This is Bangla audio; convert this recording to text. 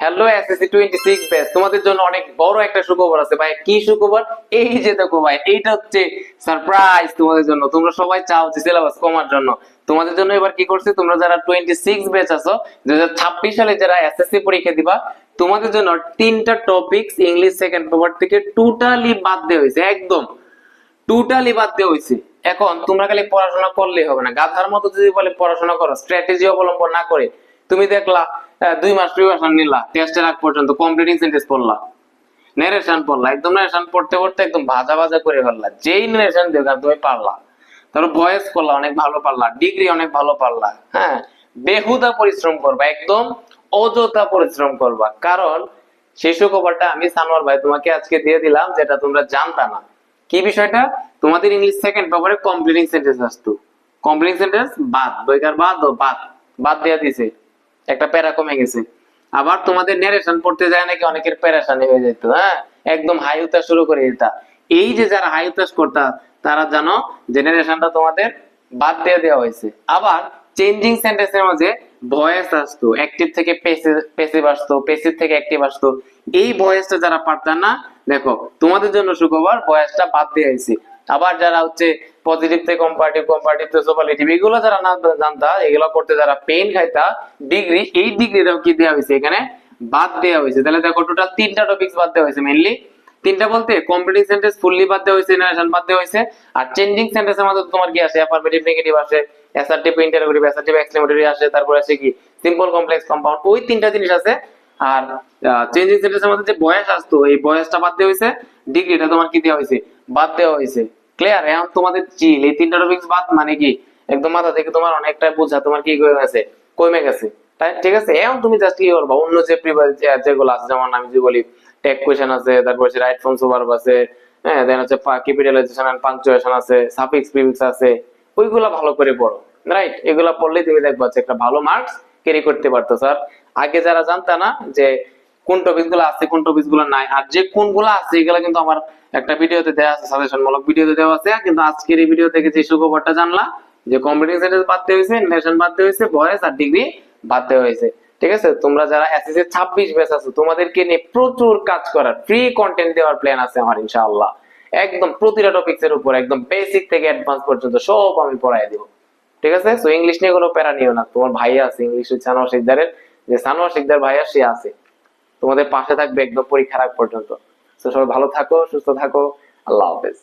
Hello SSC twenty six batch তোমাদের জন্য অনেক বড় একটা সুখবর আছে। ভাই, কি সুখবর? এই যে দেখো ভাই, এইটা হচ্ছে সারপ্রাইজ তোমাদের জন্য। তোমরা সবাই চাও যে সিলেবাস কমার জন্য। তোমাদের জন্য এবার কি করছে? তোমরা যারা টোয়েন্টি সিক্স ব্যাচ আছো দু হাজার ছাব্বিশ সালে যারা এসএসসি পরীক্ষা দিবা, তোমাদের জন্য তিনটা টপিকস ইংলিশ সেকেন্ড পেপার থেকে টোটালি বাদ দেওয়া হয়েছে, একদম। টোটালি বাদ দেওয়া হয়েছে। এখন তোমরা খালি পড়াশোনা করলেই হবে না। গাধার মতো যদি বলে পড়াশোনা করো স্ট্র্যাটেজি অবলম্বন না করে, তুমি দেখলা দুই মাস প্রিপারেশন নিলা টেস্টের আগ পর্যন্ত কমপ্লিটিং সেন্টেন্স পড়লা। নেরেশন পড়লা, একদম নেরেশন পড়তে পড়তে একদম ভাজা ভাজা করে ফেললা। যেই নেরেশন দেখলাম তুমি পারলা। তারপর ভয়েস করলা, অনেক ভালো পারলা। ডিগ্রি অনেক ভালো পারলা। হ্যাঁ বেহুদা পরিশ্রম করবা, একদম অযথা পরিশ্রম করবা। কারণ সেই সুখবরটা আমি সানোয়ার ভাই তোমাকে আজকে দিয়ে দিলাম, যেটা তোমরা জানতা না। কি বিষয়টা? তোমাদের ইংলিশ সেকেন্ড পেপারে কমপ্লিটিং সেন্টেন্স আসতো। কমপ্লিটিং সেন্টেন্স বাদ, বইকার বাদ ও বাদ। বাদ দেয়া দিছে একটা প্যারা কমে গেছে। আবার তোমাদের নেরেশন পড়তে যায় নাকি অনেকের প্যারাশানি হয়ে যেত হ্যাঁ? একদম হাই উতাস শুরু করে দিতা। এই যে যারা হাই উতাস করতা, তারা জানো জেনারেশনটা তোমাদের বাদ দিয়ে দেওয়া হয়েছে। আবার চেঞ্জিং সেন্টেন্সের মাঝে ভয়েস আসতো অ্যাক্টিভ থেকে পেসিভ আসতো পেসিভ থেকে অ্যাক্টিভ আসতো। এই ভয়েসটা যারা পারতাম না, দেখো, তোমাদের জন্য সুখবর ভয়েসটা বাদ দিয়ে হয়েছে আবার যারা হচ্ছে পজিটিভ কম্পারেটিভ কম্পারেটিভ এগুলো যারা না জানতা, এগুলো করতে যারা পেন খাইতা ডিগ্রি এই ডিগ্রিটাও কি দেওয়া হয়েছে এখানে বাদ দেওয়া হয়েছে তাহলে দেখো টোটাল তিনটা বাদ দেওয়া হয়েছে তিনটা বলতে সেন্টেন্স ফুললি বাদ দেওয়া হয়েছে জেনারেশন বাদ দেওয়া হয়েছে আর চেঞ্জিং সেন্টেন্সের মধ্যে তোমার কি আসে? নেগেটিভ আসে আসে, তারপর আসে কি? সিম্পল কমপ্লেক্স কম্পাউন্ড ওই তিনটা জিনিস আছে। আর চেঞ্জিং সেন্টেন্সের মধ্যে যে বয়স আসতো, এই বয়সটা বাদ দেওয়া হয়েছে ডিগ্রিটা তোমার কি দেওয়া হয়েছে বাদ দেওয়া হয়েছে। ক্লিয়ার এখন তোমাদের চিল এই তিনটা টপিকস বাদ মানে কি? একদম মাথা থেকে তোমার অনেকটা বোঝা তোমার কি হয়ে গেছে, কমে গেছে। ঠিক আছে? এখন তুমি জাস্ট কি করবা? অন্য যে যেগুলো আছে, যেমন আমি যে বলি টেক কোয়েশন আছে, তারপর হচ্ছে রাইট ফর্ম সুভার্ব আছে হ্যাঁ দেন হচ্ছে ক্যাপিটালাইজেশন এন্ড পাংচুয়েশন আছে সাফিক্স প্রিফিক্স আছে, ওইগুলা ভালো করে পড়ো রাইট এগুলা পড়লেই তুমি দেখবা একটা ভালো মার্কস ক্যারি করতে পারতো স্যার আগে যারা জানতা না যে কোন টপিকগুলো আছে, কোন টপিকগুলো নাই, আর যে কোনগুলো আছে, এগুলো কিন্তু আমার একটা ভিডিওতে দেওয়া আছে সাজেশন মূলক ভিডিওতে দেওয়া আছে। কিন্তু আজকের এই ভিডিও থেকে যে সুখবরটা জানলা যে কম্পিউটিং সেন্টেন্স বাদ দেওয়া হয়েছে নেশন বাদ দেওয়া হয়েছে ভয়েস আর ডিগ্রি বাদ দেওয়া হয়েছে। ঠিক আছে? তোমরা যারা এসএসসি ছাব্বিশ ব্যাচ আছো, তোমাদেরকে নিয়ে প্রচুর কাজ করার ফ্রি কন্টেন্ট দেওয়ার প্ল্যান আছে আমার, ইনশাআল্লাহ। একদম প্রতিটা টপিক্স এর উপর, একদম বেসিক থেকে অ্যাডভান্স পর্যন্ত সব আমি পড়াই দিব। ঠিক আছে? সো ইংলিশ নিয়ে কোনো প্যারা নিও না। তোমার ভাই আছে ইংলিশ সানোয়ার শিকদারের, যে সানোয়ার শিকদার ভাইয়া, সে আছে। তোমাদের পাশে থাকবে একদম পরীক্ষার আগ পর্যন্ত। তো সবাই ভালো থাকো, সুস্থ থাকো। আল্লাহ হাফেজ।